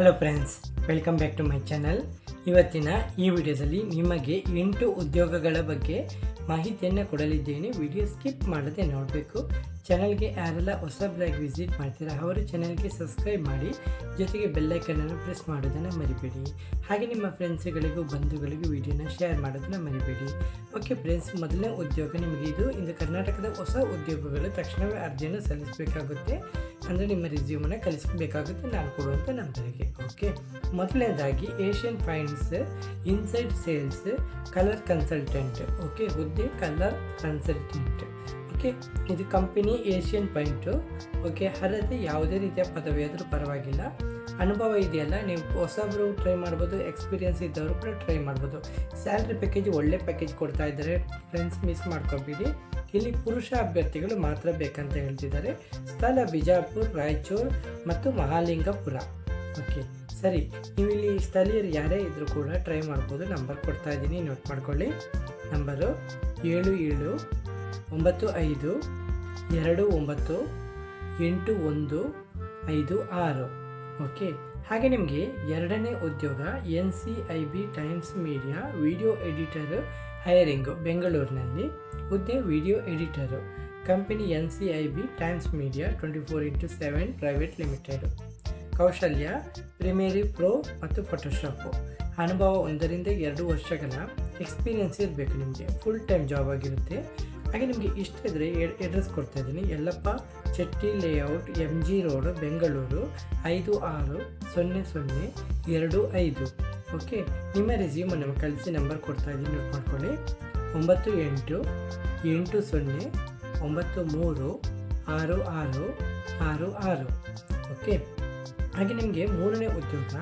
Hello friends welcome back to my channel ಇವತ್ತಿನ ಈ ವಿಡಿಯೋದಲ್ಲಿ ನಿಮಗೆ ಎಂಟು ಉದ್ಯೋಗಗಳ ಬಗ್ಗೆ ಮಾಹಿತಿಯನ್ನು ಕೊಡಲಿದ್ದೇನೆ. ವಿಡಿಯೋ ಸ್ಕಿಪ್ ಮಾಡದೆ ನೋಡಬೇಕು. ಚಾನಲ್ಗೆ ಯಾರೆಲ್ಲ ಹೊಸಬ್ರಾಗಿ ವಿಸಿಟ್ ಮಾಡ್ತೀರಾ, ಅವರು ಚಾನಲ್ಗೆ ಸಬ್ಸ್ಕ್ರೈಬ್ ಮಾಡಿ, ಜೊತೆಗೆ ಬೆಲ್ಲೈಕನನ್ನು ಪ್ರೆಸ್ ಮಾಡೋದನ್ನು ಮರಿಬೇಡಿ. ಹಾಗೆ ನಿಮ್ಮ ಫ್ರೆಂಡ್ಸ್ಗಳಿಗೂ ಬಂಧುಗಳಿಗೂ ವಿಡಿಯೋನ ಶೇರ್ ಮಾಡೋದನ್ನು ಮರಿಬೇಡಿ. ಓಕೆ ಫ್ರೆಂಡ್ಸ್, ಮೊದಲನೇ ಉದ್ಯೋಗ ನಿಮಗೆ ಇದು. ಇಂದು ಕರ್ನಾಟಕದ ಹೊಸ ಉದ್ಯೋಗಗಳು ತಕ್ಷಣವೇ ಅರ್ಜಿಯನ್ನು ಸಲ್ಲಿಸಬೇಕಾಗುತ್ತೆ. ಅಂದರೆ ನಿಮ್ಮ ರಿಸ್ಯೂಮನ್ನು ಕಲಿಸಬೇಕಾಗುತ್ತೆ ನಾನು ಕೊಡುವಂಥ ನಂಬರಿಗೆ. ಓಕೆ? ಮೊದಲನೇದಾಗಿ Asian paints inside sales colour consultant okay? ಹುದ್ದೆ ಕಲರ್ ಕನ್ಸಲ್ಟೆಂಟ್ ಓಕೆ, ಇದು ಕಂಪನಿ ಏಷ್ಯನ್ ಪೈಂಟು ಓಕೆ ಅಲ್ಲದೆ ಯಾವುದೇ ರೀತಿಯ ಪದವಿ ಆದರೂ ಪರವಾಗಿಲ್ಲ. ಅನುಭವ ಇದೆಯಲ್ಲ, ನೀವು ಹೊಸಬ್ರು ಟ್ರೈ ಮಾಡ್ಬೋದು ಎಕ್ಸ್ಪೀರಿಯನ್ಸ್ ಇದ್ದವರು ಕೂಡ ಟ್ರೈ ಮಾಡ್ಬೋದು. ಸ್ಯಾಲ್ರಿ ಪ್ಯಾಕೇಜ್ ಒಳ್ಳೆ ಪ್ಯಾಕೇಜ್ ಕೊಡ್ತಾ ಇದ್ದಾರೆ. ಫ್ರೆಂಡ್ಸ್ ಮಿಸ್ ಮಾಡ್ಕೊಬೇಡಿ. ಇಲ್ಲಿ ಪುರುಷ ಅಭ್ಯರ್ಥಿಗಳು ಮಾತ್ರ ಬೇಕಂತ ಹೇಳ್ತಿದ್ದಾರೆ. ಸ್ಥಳ ಬಿಜಾಪುರ್, ರಾಯಚೂರು ಮತ್ತು ಮಹಾಲಿಂಗಪುರ. ಓಕೆ, ಸರಿ. ನೀವು ಇಲ್ಲಿ ಸ್ಥಳೀಯರು ಯಾರೇ ಇದ್ದರೂ ಕೂಡ ಟ್ರೈ ಮಾಡ್ಬೋದು. ನಂಬರ್ ಕೊಡ್ತಾ ಇದ್ದೀನಿ ನೋಟ್ ಮಾಡ್ಕೊಳ್ಳಿ. ನಂಬರು ಏಳು ಏಳು ಒಂಬತ್ತು ಐದು, ಎರಡು ಒಂಬತ್ತು, ಎಂಟು ಒಂದು, ಐದು ಆರು. ಓಕೆ, ಹಾಗೆ ನಿಮಗೆ ಎರಡನೇ ಉದ್ಯೋಗ N C I B Times Media video editor hiring ಬೆಂಗಳೂರಿನಲ್ಲಿ, ಹುದ್ದೆ video editor company N C I B Times Media twenty four into seven private limited. ಕೌಶಲ್ಯ, ಪ್ರಿಮೇರಿ ಪ್ರೋ ಮತ್ತು ಫೋಟೋಶಾಪು. ಅನುಭವ ಒಂದರಿಂದ ಎರಡು ವರ್ಷಗಳ ಎಕ್ಸ್ಪೀರಿಯನ್ಸ್ ಇರಬೇಕು ನಿಮಗೆ. ಫುಲ್ ಟೈಮ್ ಜಾಬ್ ಆಗಿರುತ್ತೆ. ಹಾಗೆ ನಿಮಗೆ ಇಷ್ಟ ಇದ್ದರೆ ಅಡ್ರೆಸ್ ಕೊಡ್ತಾ ಇದ್ದೀನಿ. Yellappa, Chatti layout M G road Bengaluru, ಐದು ಆರು ಸೊನ್ನೆ ಸೊನ್ನೆ ಎರಡು ಐದು. ಓಕೆ ನಿಮ್ಮ ರೆಸ್ಯೂಮನ್ನು ಕಳಿಸಿ ನಂಬರ್ ಕೊಡ್ತಾ ಇದ್ದೀನಿ. ನೋಟ್ ಮಾಡ್ಕೊಳ್ಳಿ. ಒಂಬತ್ತು ಎಂಟು ಎಂಟು ಸೊನ್ನೆ, ಒಂಬತ್ತು ಮೂರು, ಆರು ಆರು ಆರು ಆರು. ಓಕೆ ಹಾಗೆ ನಿಮಗೆ ಮೂರನೇ ಉದ್ಯೋಗ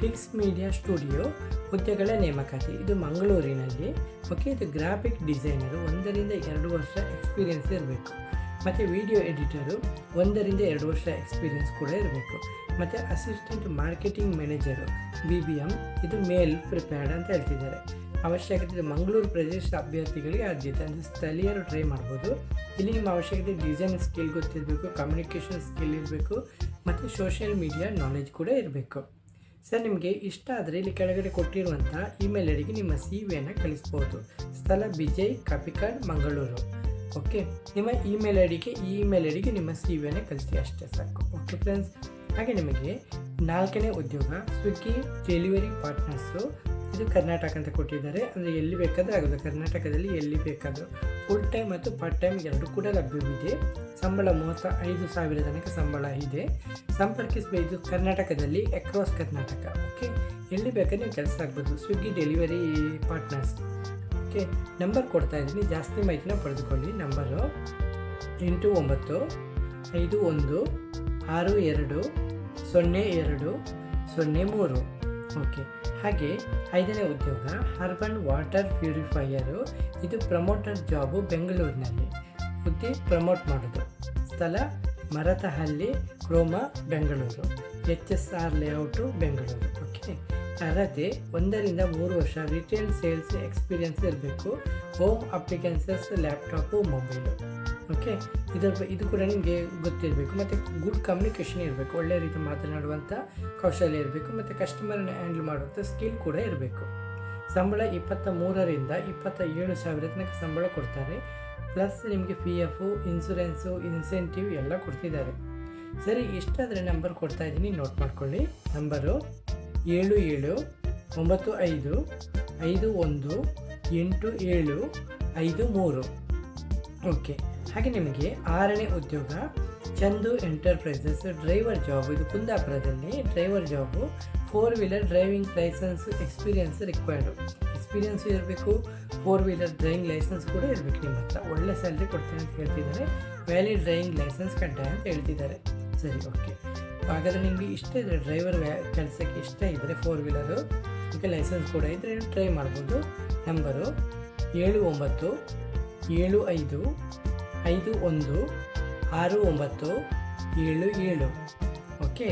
ಫಿಕ್ಸ್ ಮೀಡಿಯಾ ಸ್ಟುಡಿಯೋ ಹುದ್ದೆಗಳ ನೇಮಕಾತಿ. ಇದು ಮಂಗಳೂರಿನಲ್ಲಿ. ಓಕೆ, ಇದು ಗ್ರಾಫಿಕ್ ಡಿಸೈನರು ಒಂದರಿಂದ ಎರಡು ವರ್ಷ ಎಕ್ಸ್ಪೀರಿಯನ್ಸ್ ಇರಬೇಕು. ಮತ್ತು ವಿಡಿಯೋ ಎಡಿಟರು ಒಂದರಿಂದ ಎರಡು ವರ್ಷ ಎಕ್ಸ್ಪೀರಿಯನ್ಸ್ ಕೂಡ ಇರಬೇಕು. ಮತ್ತು assistant marketing manager, B B M ಇದು ಮೇಲ್ ಪ್ರಿಪೇರ್ಡ್ ಅಂತ ಹೇಳ್ತಿದ್ದಾರೆ. ಅವಶ್ಯಕತೆ ಮಂಗಳೂರು ಪ್ರದೇಶ ಅಭ್ಯರ್ಥಿಗಳಿಗೆ ಆದ್ಯತೆ ಅಂದರೆ ಸ್ಥಳೀಯರು ಟ್ರೈ ಮಾಡ್ಬೋದು. ಇಲ್ಲಿ ನಿಮ್ಮ ಅವಶ್ಯಕತೆ ಡಿಸೈನ್ ಸ್ಕಿಲ್ ಗೊತ್ತಿರಬೇಕು, ಕಮ್ಯುನಿಕೇಷನ್ ಸ್ಕಿಲ್ ಇರಬೇಕು, ಮತ್ತು ಸೋಷಿಯಲ್ ಮೀಡಿಯಾ ನಾಲೆಜ್ ಕೂಡ ಇರಬೇಕು. ಸರ್, ನಿಮಗೆ ಇಷ್ಟ ಆದರೆ ಇಲ್ಲಿ ಕೆಳಗಡೆ ಕೊಟ್ಟಿರುವಂಥ ಇಮೇಲ್ ಐಡಿಗೆ ನಿಮ್ಮ ಸಿ ವಿಯನ್ನು ಕಳಿಸ್ಬೋದು. ಸ್ಥಳ ವಿಜಯ್, ಕಾಪಿಕಾಡ್, ಮಂಗಳೂರು. ಓಕೆ ನಿಮ್ಮ ಇಮೇಲ್ ಐಡಿಗೆ ಈ ಇಮೇಲ್ ಐಡಿಗೆ ನಿಮ್ಮ ಸಿ ವಿಯನ್ನು ಕಳಿಸಿ ಅಷ್ಟೇ ಸಾಕು. ಓಕೆ ಫ್ರೆಂಡ್ಸ್ ಹಾಗೆ ನಿಮಗೆ ನಾಲ್ಕನೇ ಉದ್ಯೋಗ ಸ್ವಿಗ್ಗಿ ಡೆಲಿವರಿ ಪಾರ್ಟ್ನರ್ಸು ಇದು ಕರ್ನಾಟಕ ಅಂತ ಕೊಟ್ಟಿದ್ದಾರೆ. ಅಂದರೆ ಎಲ್ಲಿ ಬೇಕಾದರೂ ಆಗೋದು ಕರ್ನಾಟಕದಲ್ಲಿ ಎಲ್ಲಿ ಬೇಕಾದರೂ ಫುಲ್ ಟೈಮ್ ಮತ್ತು ಪಾರ್ಟ್ ಟೈಮ್ ಎರಡೂ ಕೂಡ ಲಭ್ಯವಿದೆ. ಸಂಬಳ ಮೂವತ್ತ ಐದು ಸಾವಿರ ತನಕ ಸಂಬಳ ಇದೆ. ಸಂಪರ್ಕಿಸಬೇಕು ಕರ್ನಾಟಕದಲ್ಲಿ ಅಕ್ರಾಸ್ ಕರ್ನಾಟಕ. ಓಕೆ ಎಲ್ಲಿ ಬೇಕಾದ್ರೆ ನೀವು ಕೆಲಸ ಆಗ್ಬೋದು. Swiggy delivery partners okay number ಕೊಡ್ತಾ ಇದ್ದೀನಿ. ಜಾಸ್ತಿ ಮಾಹಿತಿನ ಪಡೆದುಕೊಳ್ಳಿ. ನಂಬರು ಎಂಟು ಒಂಬತ್ತು ಐದು ಒಂದು ಆರು ಎರಡು ಸೊನ್ನೆ ಎರಡು ಸೊನ್ನೆ ಮೂರು. ಓಕೆ ಹಾಗೆ ಐದನೇ ಉದ್ಯೋಗ ಅರ್ಬನ್ ವಾಟರ್ ಪ್ಯೂರಿಫೈಯರು ಇದು ಪ್ರಮೋಟರ್ ಜಾಬು ಬೆಂಗಳೂರಿನಲ್ಲಿ. ಹುದ್ದೆ ಪ್ರಮೋಟ್ ಮಾಡೋದು. ಸ್ಥಳ, Marathahalli Croma Bengaluru. H S R layout Bengaluru. Okay ಅರ್ಹತೆ ಒಂದರಿಂದ ಮೂರು ವರ್ಷ ರಿಟೇಲ್ ಸೇಲ್ಸ್ ಎಕ್ಸ್ಪೀರಿಯನ್ಸ್ ಇರಬೇಕು. Home appliances laptop mobile okay ಇದರ ಇದು ಕೂಡ ನಿಮಗೆ ಗೊತ್ತಿರಬೇಕು. ಮತ್ತು ಗುಡ್ ಕಮ್ಯುನಿಕೇಷನ್ ಇರಬೇಕು. ಒಳ್ಳೆಯ ರೀತಿ ಮಾತನಾಡುವಂಥ ಕೌಶಲ್ಯ ಇರಬೇಕು. ಮತ್ತು ಕಸ್ಟಮರ್ನ ಹ್ಯಾಂಡಲ್ ಮಾಡುವಂಥ ಸ್ಕಿಲ್ ಕೂಡ ಇರಬೇಕು. ಸಂಬಳ ಇಪ್ಪತ್ತ ಮೂರರಿಂದ ಇಪ್ಪತ್ತ ಏಳು ಸಾವಿರ ತನಕ ಸಂಬಳ ಕೊಡ್ತಾರೆ. ಪ್ಲಸ್ ನಿಮಗೆ ಪಿ ಎಫು ಇನ್ಸೂರೆನ್ಸು ಇನ್ಸೆಂಟಿವ್ ಎಲ್ಲ ಕೊಡ್ತಿದ್ದಾರೆ. ಸರಿ, ಇಷ್ಟಾದರೆ ನಂಬರ್ ಕೊಡ್ತಾ ಇದ್ದೀನಿ. ನೋಟ್ ಮಾಡ್ಕೊಳ್ಳಿ. ನಂಬರು ಏಳು ಏಳು ಒಂಬತ್ತು ಐದು ಐದು ಒಂದು ಎಂಟು ಏಳು ಐದು ಮೂರು. ಓಕೆ ಹಾಗೆ ನಿಮಗೆ ಆರನೇ ಉದ್ಯೋಗ, ಚಂದು ಎಂಟರ್ಪ್ರೈಸಸ್, ಡ್ರೈವರ್ ಜಾಬ್, ಇದು ಕುಂದಾಪುರದಲ್ಲಿ driver job four wheeler driving licence experience required experience ಇರಬೇಕು ಫೋರ್ ವೀಲರ್ ಡ್ರೈವಿಂಗ್ ಲೈಸೆನ್ಸ್ ಕೂಡ ಇರಬೇಕು ನಿಮ್ಮ ಹತ್ರ. ಒಳ್ಳೆ ಸ್ಯಾಲ್ರಿ ಕೊಡ್ತೀನಿ ಅಂತ ಹೇಳ್ತಿದ್ದಾರೆ. ವ್ಯಾಲಿಡ್ ಡ್ರೈವಿಂಗ್ ಲೈಸೆನ್ಸ್ ಕಡ್ಡಾಯ ಅಂತ ಹೇಳ್ತಿದ್ದಾರೆ. ಸರಿ ಓಕೆ ಹಾಗಾದರೆ ನಿಮಗೆ ಇಷ್ಟ ಇದ್ದರೆ ಡ್ರೈವರ್ ವ್ಯಾ ಕೆಲಸಕ್ಕೆ ಇಷ್ಟ ಇದ್ದರೆ ಫೋರ್ ವೀಲರು ಓಕೆ ಲೈಸೆನ್ಸ್ ಕೂಡ ಇದ್ದರೆ ಟ್ರೈ ಮಾಡ್ಬೋದು. ನಂಬರು ಏಳು ಒಂಬತ್ತು, ಏಳು ಐದು ಐದು ಒಂದು, ಆರು ಒಂಬತ್ತು, ಏಳು ಏಳು. ಓಕೆ?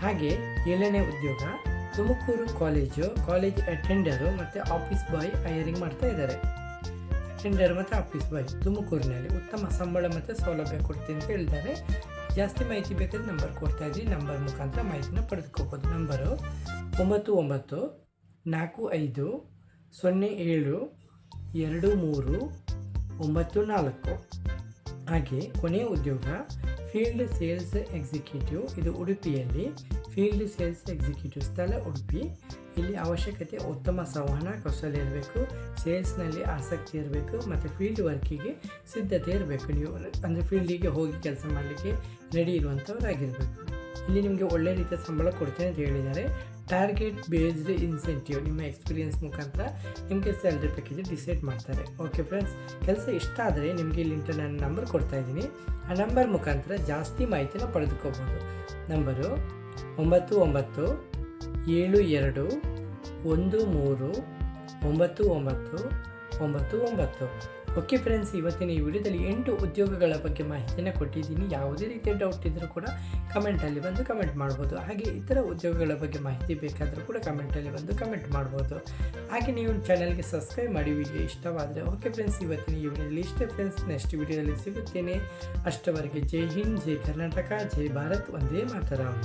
ಹಾಗೆ ಏಳನೇ ಉದ್ಯೋಗ, ತುಮಕೂರು ಕಾಲೇಜು, ಕಾಲೇಜ್ ಅಟೆಂಡರು ಮತ್ತು ಆಫೀಸ್ ಬಾಯ್ ಹೈಯರಿಂಗ್ ಮಾಡ್ತಾ ಇದ್ದಾರೆ. ಅಟೆಂಡರ್ ಮತ್ತು ಆಫೀಸ್ ಬಾಯ್, ತುಮಕೂರಿನಲ್ಲಿ ಉತ್ತಮ ಸಂಬಳ ಮತ್ತು ಸೌಲಭ್ಯ ಕೊಡ್ತೀನಿ ಅಂತ ಹೇಳಿದ್ದಾರೆ ಜಾಸ್ತಿ ಮಾಹಿತಿ ಬೇಕಾದ್ರೆ ನಂಬರ್ ಕೊಡ್ತಾ ಇದ್ದೀನಿ ನಂಬರ್ ಮುಖಾಂತರ ಮಾಹಿತಿನ ಪಡೆದುಕೋಬೋದು. ನಂಬರು ಒಂಬತ್ತು ಒಂಬತ್ತು ನಾಲ್ಕು ಐದು ಸೊನ್ನೆ ಏಳು ಎರಡು ಮೂರು ಒಂಬತ್ತು ನಾಲ್ಕು. ಹಾಗೆ ಕೊನೆಯ ಉದ್ಯೋಗ ಫೀಲ್ಡ್ ಸೇಲ್ಸ್ ಎಕ್ಸಿಕ್ಯೂಟಿವ್ ಇದು ಉಡುಪಿಯಲ್ಲಿ ಫೀಲ್ಡ್ ಸೇಲ್ಸ್ ಎಕ್ಸಿಕ್ಯೂಟಿವ್ ಸ್ಥಳ ಉಡುಪಿ. ಇಲ್ಲಿ ಅವಶ್ಯಕತೆ ಉತ್ತಮ ಸಂವಹನ, ಕೌಶಲ್ಯ ಇರಬೇಕು ಸೇಲ್ಸ್ನಲ್ಲಿ ಆಸಕ್ತಿ ಇರಬೇಕು, ಮತ್ತು ಫೀಲ್ಡ್ ವರ್ಕಿಗೆ ಸಿದ್ಧತೆ ಇರಬೇಕು. ನೀವು ಅಂದರೆ ಫೀಲ್ಡಿಗೆ ಹೋಗಿ ಕೆಲಸ ಮಾಡಲಿಕ್ಕೆ ರೆಡಿ ಇರುವಂಥವರಾಗಿರಬೇಕು ಇಲ್ಲಿ ನಿಮಗೆ ಒಳ್ಳೆ ರೀತಿಯ ಸಂಬಳ ಕೊಡ್ತೇನೆ ಅಂತ ಹೇಳಿದ್ದಾರೆ. ಟಾರ್ಗೆಟ್ ಬೇಸ್ಡ್ ಇನ್ಸೆಂಟಿವ್ ನಿಮ್ಮ ಎಕ್ಸ್ಪೀರಿಯನ್ಸ್ ಮುಖಾಂತರ ನಿಮಗೆ ಸ್ಯಾಲ್ರಿ ಪ್ಯಾಕೇಜ್ ಡಿಸೈಡ್ ಮಾಡ್ತಾರೆ. ಓಕೆ ಫ್ರೆಂಡ್ಸ್ ಕೆಲಸ ಇಷ್ಟ ಆದರೆ ನಿಮಗೆ ಇಲ್ಲಿಂದ ನಾನು ನಂಬರ್ ಕೊಡ್ತಾ ಇದ್ದೀನಿ. ಆ ನಂಬರ್ ಮುಖಾಂತರ ಜಾಸ್ತಿ ಮಾಹಿತಿನ ಪಡೆದುಕೋಬೋದು. ನಂಬರು ಒಂಬತ್ತು ಒಂಬತ್ತು ಏಳು ಎರಡು ಒಂದು ಮೂರು ಒಂಬತ್ತು ಒಂಬತ್ತು ಒಂಬತ್ತು ಒಂಬತ್ತು. ಓಕೆ ಫ್ರೆಂಡ್ಸ್ ಇವತ್ತಿನ ಈ ವಿಡಿಯೋದಲ್ಲಿ ಎಂಟು ಉದ್ಯೋಗಗಳ ಬಗ್ಗೆ ಮಾಹಿತಿಯನ್ನು ಕೊಟ್ಟಿದ್ದೀನಿ. ಯಾವುದೇ ರೀತಿಯ ಡೌಟ್ ಇದ್ದರೂ ಕೂಡ ಕಮೆಂಟಲ್ಲಿ ಬಂದು ಕಮೆಂಟ್ ಮಾಡ್ಬೋದು. ಹಾಗೆ ಇತರ ಉದ್ಯೋಗಗಳ ಬಗ್ಗೆ ಮಾಹಿತಿ ಬೇಕಾದರೂ ಕೂಡ ಕಮೆಂಟಲ್ಲಿ ಬಂದು ಕಮೆಂಟ್ ಮಾಡ್ಬೋದು. ಹಾಗೆ ನೀವು ಚಾನಲ್ಗೆ ಸಬ್ಸ್ಕ್ರೈಬ್ ಮಾಡಿ ವಿಡಿಯೋ ಇಷ್ಟವಾದರೆ. ಓಕೆ ಫ್ರೆಂಡ್ಸ್ ಇವತ್ತಿನ ಈ ವಿಡಿಯೋದಲ್ಲಿ ಇಷ್ಟೇ ಫ್ರೆಂಡ್ಸ್ ನೆಕ್ಸ್ಟ್ ವಿಡಿಯೋದಲ್ಲಿ ಸಿಗುತ್ತೇನೆ. ಅಷ್ಟವರೆಗೆ ಜೈ ಹಿಂದ್, ಜೈ ಕರ್ನಾಟಕ, ಜೈ ಭಾರತ್ ಒಂದೇ ಮಾತರಂ.